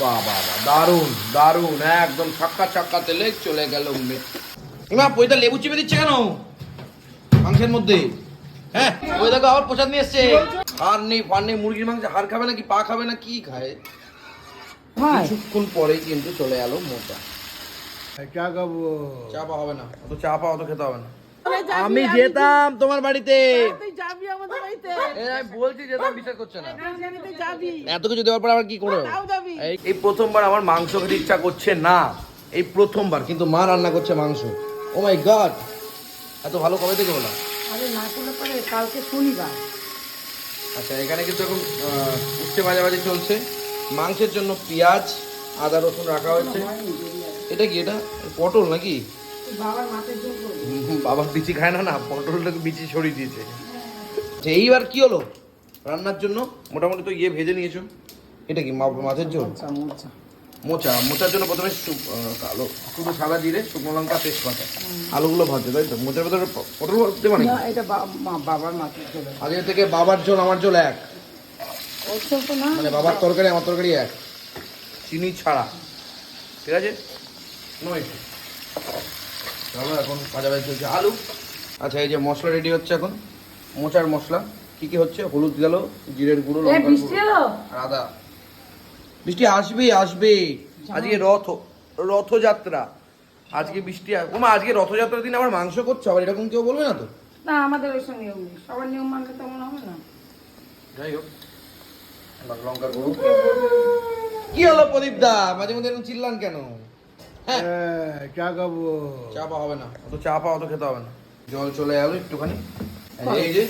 বাহ বাহ বাহ দারুণ দারুণ একদম ছাক্কা ছাক্কা তেলে চলে গেল ইমা পয়দা লেবু চিপে দিচ্ছে কেন? মাংসের মধ্যে। হ্যাঁ ওই দেখো আবার প্রসাদ নিয়ে এসছে। হাড় নেই ফার নেই মুরগির মাংস হাড় খাবে না কি পা খাবে না কি খায়? কিছুক্ষণ পরেই কিন্তু চলে গেল মোটা। চা খাব? চা পা হবে না অত চা পা অত খেতে হবে না। আমি যেতাম তোমার বাড়িতে। তুই যাবি আমাদের বাড়িতে। এ, আমি বলছি যেতাম বিশ্বাস করছে না। এত কিছু দেওয়ার পর আবার কি করে? তাও যাবি। এই এই প্রথমবার আমার মাংস খেতে ইচ্ছা করছে না। এই প্রথমবার কিন্তু মা রান্না করছে মাংস। ও মাই গড এত ভালো কবে থেকে হলো? আরে না করলে পরে কালকে শনিবার। আচ্ছা এখানে কিন্তু এখন উচ্ছে বাজাবাজি চলছে। মাংসের জন্য পেঁয়াজ আদা রসুন রাখা হয়েছে। এটা কি এটা পটল নাকি? বাবার বিচি খায় না না পটলটাকে বিচি ছড়িয়ে দিয়েছে। আচ্ছা, এইবার কি হলো? রান্নার জন্য মোটামুটি তো ইয়ে ভেজে নিয়েছো। এটা কি মা- মাছের ঝোল? চামচা মোচা। মোচার জন্য প্রথমে কালো শুধু সাদা জিরে শুকনো লঙ্কা তেজপাতা। আলুগুলো ভাজছে তাই তো? মোচার ভেতরে পটল দেবো নাকি না এটা বাবার চলে আজকে থেকে বাবার ঝোল আমার ঝোল এক। না। মানে বাবার তরকারি আমার তরকারি এক। চিনি ছাড়া। ঠিক আছে? নয়। চলো এখন ভাজা ভাজি চলছে আলু। আচ্ছা এই যে মশলা রেডি হচ্ছে এখন। মোচার মশলা। কি কি হচ্ছে? হলুদ গেল জিরের গুঁড়ো আর আদা। বৃষ্টি আসবেই আসবে আজকে রথ রথযাত্রা। আজকে বৃষ্টি ওমা আজকে রথযাত্রার দিন আবার মাংস করছে? আবার এরকম কেউ বলবে না তো? না আমাদের নিয়ম নেই সবার নিয়ম মানলে তেমন হবে না। যাই হোক লঙ্কার গুঁড়ো। কি হলো প্রদীপ দা? মাঝে মধ্যে এরকম চিল্লান কেন? হ্যাঁ চা খাব। চা পা হবে না। অত চা পা অত খেতে হবে না। জল চলে গেল একটুখানি। এই যে-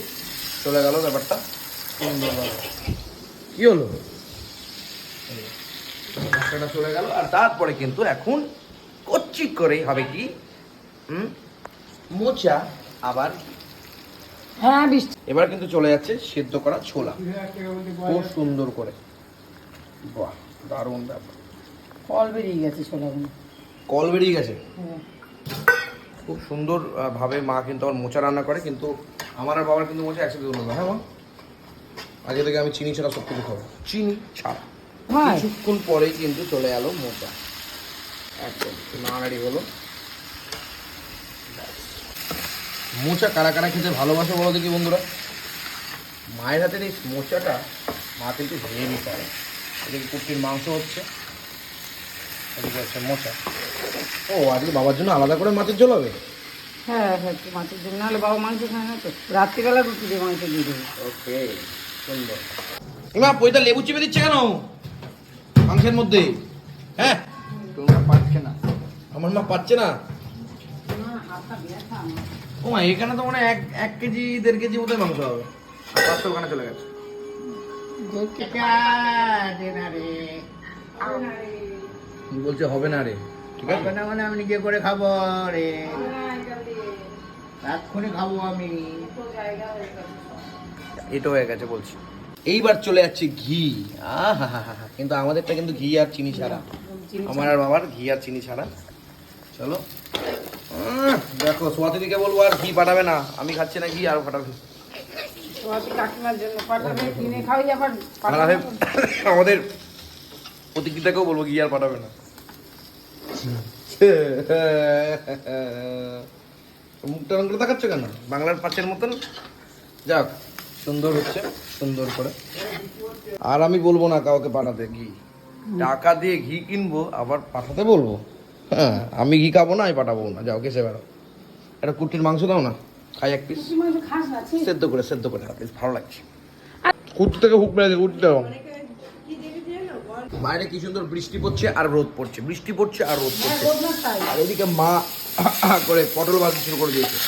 চলে গেল ব্যাপারটা। কি হলো? মশলাটা চলে গেল আর তারপরে কিন্তু এখন কচ্ছি করে হবে কি? হুম? মোচা আবার হ্যাঁ বৃষ্টি। এবার কিন্তু চলে যাচ্ছে সেদ্ধ করা ছোলা। খুব সুন্দর করে। বাহ দারুণ ব্যাপার। ফল বেরিয়ে গেছে ছোলাগুলো। কল বেরিয়ে গেছে। খুব সুন্দর ভাবে মা কিন্তু আমার মোচা রান্না করে কিন্তু আমার আর বাবার কিন্তু মোচা একসাথে হলো হ্যাঁ মা? আগে থেকে আমি চিনি ছাড়া সব কিছু খাব। চিনি ছাড়া। কিছুক্ষণ পরেই কিন্তু চলে গেল মোচা। একদম নাড়াড়ি হলো। মোচা কারা কারা খেতে ভালোবাসে বলো দেখি বন্ধুরা। মায়ের হাতের এই মোচাটা মা কিন্তু ভেঙে নিতে পারে। এদিকে কুটির মাংস হচ্ছে। এদিকে মোচা। ও আজকে বাবার জন্য আলাদা করে মাছের ঝোল হবে? হ্যাঁ হ্যাঁ মাছের জন্য নাহলে বাবা মাংস খায় না তো। রাত্রিবেলা রুটি দিয়ে মাংস দিয়ে দেবো। ওকে সুন্দর। ইমা পয়দা লেবু চিপে দিচ্ছে কেন? মাংসের মধ্যে। হ্যাঁ? তোমরা পাচ্ছে না। আমার মা পাচ্ছে না। ও মা এখানে তো মনে এক এক কেজি দেড় কেজি মতো মাংস হবে। আর পাঁচশো ওখানে চলে গেছে। বলছে হবে না রে। ঠিক আছে? না মানে আমি নিজে করে খাব রে। এক্ষুনি খাব আমি। এটা হয়ে গেছে বলছি। এইবার চলে যাচ্ছে ঘি। আহা হা হা কিন্তু আমাদেরটা কিন্তু ঘি আর চিনি ছাড়া। আমার আর বাবার ঘি আর চিনি ছাড়া। চলো। আহ, দেখো সোয়াতিদিকে বলব আর ঘি পাঠাবে না। আমি খাচ্ছি না ঘি আর পাঠাবে। আমাদের প্রতিকৃতাকেও বলব ঘি আর পাঠাবে না। মুখটা রঙ করে দেখাচ্ছ কেন? বাংলার পাঁচের মতন? যাক সুন্দর হচ্ছে সুন্দর করে। আর আমি বলব না কাউকে পাঠাতে ঘি। টাকা দিয়ে ঘি কিনবো আবার পাঠাতে বলব। হ্যাঁ আমি ঘি খাব না আমি পাঠাবো না। যাও কেসে বেরো একটা কুটির মাংস দাও না খাই এক পিস। সেদ্ধ করে সেদ্ধ করে ভালো লাগছে। কুর্তি থেকে হুক মেরে উঠতে বাইরে কি সুন্দর বৃষ্টি পড়ছে আর রোদ পড়ছে। বৃষ্টি পড়ছে আর রোদ হ্যাঁ, পড়ছে। আর এদিকে মা করে পটল ভাজি শুরু করে দিয়েছে।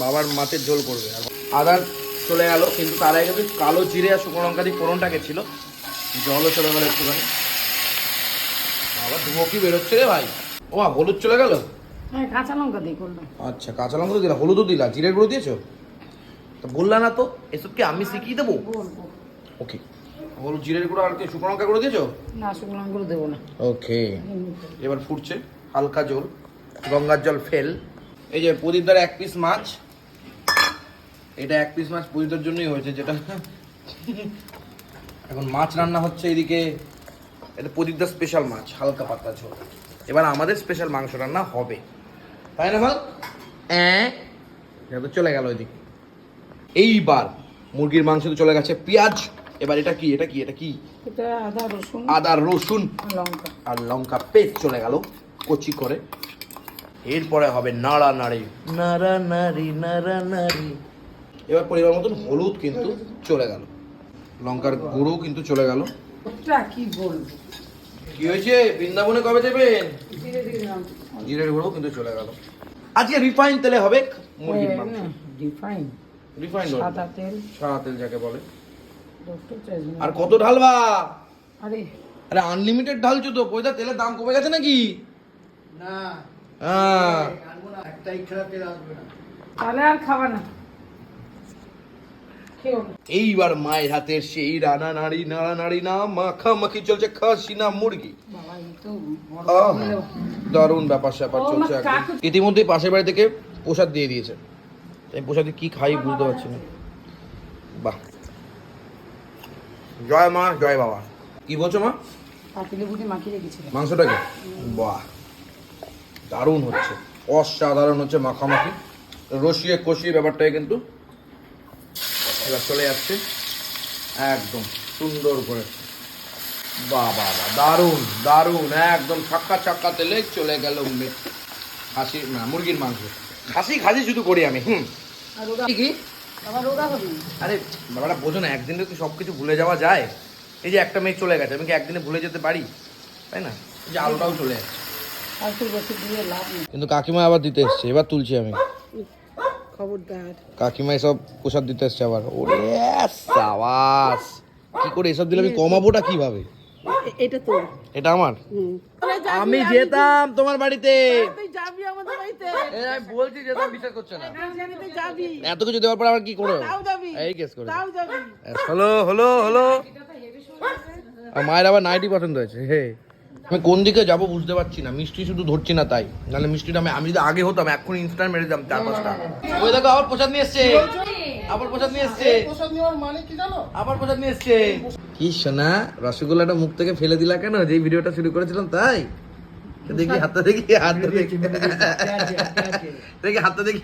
বাবার মাছের ঝোল করবে। আর আদার চলে গেল কিন্তু তার আগে কিন্তু কালো জিরে আর শুকনো লঙ্কা দিয়ে ফোড়নটা ছিল জলও চলে গেল একটুখানি। বাবা ধুমো কি বেরোচ্ছে রে ভাই? ও মা হলুদ চলে গেল? হ্যাঁ কাঁচা লঙ্কা দিয়ে করলাম। আচ্ছা কাঁচা লঙ্কা তো দিলা হলুদও দিলা জিরের গুঁড়ো দিয়েছ? তো বললা না তো এসব কি আমি শিখিয়ে দেবো? ওকে। হলুদ জিরের গুঁড়ো আর কি শুকনো লঙ্কা গুঁড়ো দিয়েছ? না শুকনো লঙ্কাগুলো দেবো না। ওকে। এবার ফুটছে হালকা জল গঙ্গার জল ফেল। এই যে প্রদীপদার এক পিস মাছ এটা এক পিস মাছ প্রদীপদার জন্যই হয়েছে যেটা এখন মাছ রান্না হচ্ছে এদিকে এটা প্রদীপদার স্পেশাল মাছ হালকা পাতলা ঝোল। এবার আমাদের স্পেশাল মাংস রান্না হবে। তাই না ভালো হ্যাঁ। তো চলে গেল ওইদিকে এইবার মুরগির মাংস তো চলে গেছে পেঁয়াজ এবার এটা কি এটা কি এটা কি? এটা আদা রসুন। আদা রসুন। আর লঙ্কা। আর লঙ্কা পেস্ট চলে গেল কচি করে। এরপরে হবে নাড়া নাড়ি। নাড়া নাড়ি নাড়া নাড়ি। এবার পরিবার মতন হলুদ কিন্তু চলে গেল। লঙ্কার গুঁড়ো কিন্তু চলে গেল। ওটা কি বলব? কি হয়েছে? বৃন্দাবনে কবে দেবেন? ধীরে ধীরে নাম জিরের গুঁড়ো কিন্তু চলে গেল। আজকে রিফাইন তেলে হবে মুরগির মাংস। Define refine. সাদা তেল। সাদা তেল যাকে বলে। আর কত ঢালবা আরে। আরে আনলিমিটেড ঢালছো তো পয়সা তেলের দাম কমে গেছে নাকি? না। হ্যাঁ। আনব না এক তারিখ ছাড়া তেল আসবে না। তাহলে আর খাবা না। এইবার মায়ের হাতের সেই রানা নাড়ি নাড়া নাড়ি না মাখামাখি চলছে খাসি না মুরগি। দারুণ ব্যাপার স্যাপার চলছে ইতিমধ্যেই পাশের বাড়ি থেকে প্রসাদ দিয়ে দিয়েছে। তাই প্রসাদে কি খাই বুঝতে পারছি না। বাহ। জয় মা জয় বাবা। কি বলছো মা? মাখিয়ে মাংসটাকে? বাহ দারুণ হচ্ছে। অসাধারণ হচ্ছে মাখামাখি। রসিয়ে কষিয়ে ব্যাপারটাই কিন্তু এবার চলে যাচ্ছে। একদম সুন্দর করে। বাহ বাহ বাহ দারুণ দারুণ একদম ছাক্কা ছাক্কা তেলে চলে গেল খাসি না মুরগির মাংস। খাসি খাসি শুধু করি আমি হুম। কি? আরে ব্যাপারটা বোঝো না একদিনে তো সব কিছু ভুলে যাওয়া যায়? এই যে একটা মেয়ে চলে গেছে আমি কি একদিনে ভুলে যেতে পারি? তাই না? এই যে আলোটাও চলে যাচ্ছে কিন্তু কাকিমা আবার দিতে এসছে এবার তুলছি আমি। খবরদার। কাকিমা এসব প্রসাদ দিতে এসছে আবার। ওরে সাবাস! কি করে এসব দিলে আমি কমাবোটা কীভাবে? এটা তোর। এটা আমার? আমি যেতাম তোমার বাড়িতে তুই যাবি আমাদের বাড়িতে এই আমি বলছি যেতাম বিশ্বাস করছে না। জানি তুই যাবি। এত কিছু দেওয়ার পর আবার কি করে? যাবি। এই কেস করে হলো হলো হলো। মায়ের আবার নাইটি পছন্দ হয়েছে হে। আমি কোন দিকে যাব বুঝতে পারছি না। মিষ্টি শুধু ধরছি না তাই। নাহলে মিষ্টিটা আমি আমি যদি আগে হতাম এখন ইনস্ট্যান্ট মেরে দিতাম চার পাঁচটা। ওই দেখো আবার প্রসাদ নিয়ে এসছে। আবার প্রসাদ নিয়ে এসছে। মানে কি জানো? আবার প্রসাদ নিয়ে এসছে। কি শোনা রসগোল্লাটা মুখ থেকে ফেলে দিলা কেন? যে ভিডিওটা শুরু করেছিলাম তাই? দেখি হাতটা দেখি হাতটা দেখি। দেখি হাতটা দেখি।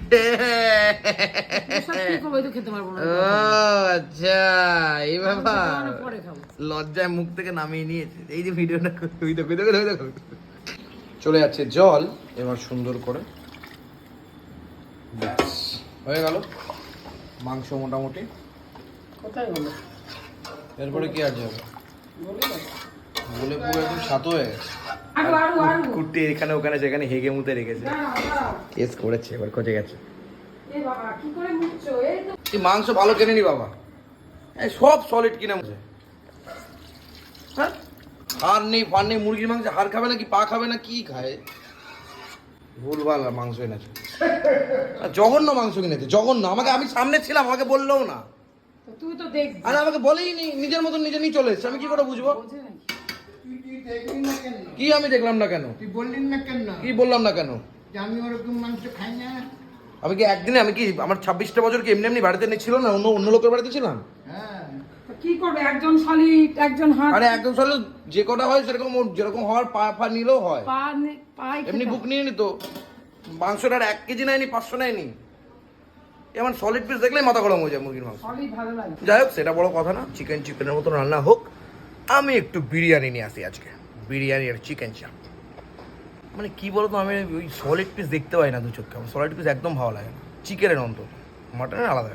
কি করব তো খেতে পারব না। ও আচ্ছা এই খাব। লজ্জায় মুখ থেকে নামিয়ে নিয়েছে। এই যে ভিডিওটা ওই দেখো দেখো দেখো চলে যাচ্ছে জল এবার সুন্দর করে। ব্যাস, হয়ে গেল। মাংস মোটামুটি। কোথায় বলো এরপরে কি আছে বলে বলে পুরো একদম সাতো হয়ে গেছে। কুট্টি এখানে ওখানে সেখানে হেগে মুতে রেখেছে। কেস করেছে এবার খচে গেছে। মাংস ভালো কেনে নি বাবা সব সলিড কিনে মুছে। হ্যাঁ? হাড় নেই ফার নেই মুরগির মাংস হাড় খাবে না কি পা খাবে না কি খায়? ভুলভাল মাংস এনেছে। জঘন্য মাংস কিনেছে জঘন্য। আমাকে আমি সামনে ছিলাম আমাকে বললেও না। তুই তো দেখবি। আরে আমাকে বলেই নি নিজের মতন নিজে নিয়ে চলে এসছে। আমি কি করে বুঝব? কি আমি দেখলাম না কেন? তুই বললি না কেন? কি বললাম না কেন? আমি ওরকম মাংস খাই না। আমি কি একদিনে আমি কি আমার ছাব্বিশটা বছর কি এমনি এমনি বাড়িতে নেই ছিল না? অন্য অন্য লোকের বাড়িতে ছিলাম? হ্যাঁ। কি করবে? একজন সলিড একজন হাত আরে একদম সরল যে কটা হয় সেরকম ওর যেরকম হওয়ার পা ফা নিলেও হয়। পা এমনি বুক নিয়ে নিত মাংসটা আর এক কেজি নেয়নি পাঁচশো নেয়নি? এমন সলিড পিস দেখলেই মাথা গরম হয়ে যায় মুরগির মাংস। সলিড ভালো লাগে। যাই হোক সেটা বড় কথা না। চিকেন চিকেনের মতো রান্না হোক। আমি একটু বিরিয়ানি নিয়ে আসি আজকে। বিরিয়ানি আর চিকেন চাপ মানে কি বলতো, আমি ওই সলিড পিস দেখতে পাই না দু চোখে। আমার সলিড পিস একদম ভালো লাগে না। চিকেনের অন্তত। মাটনের আলাদা।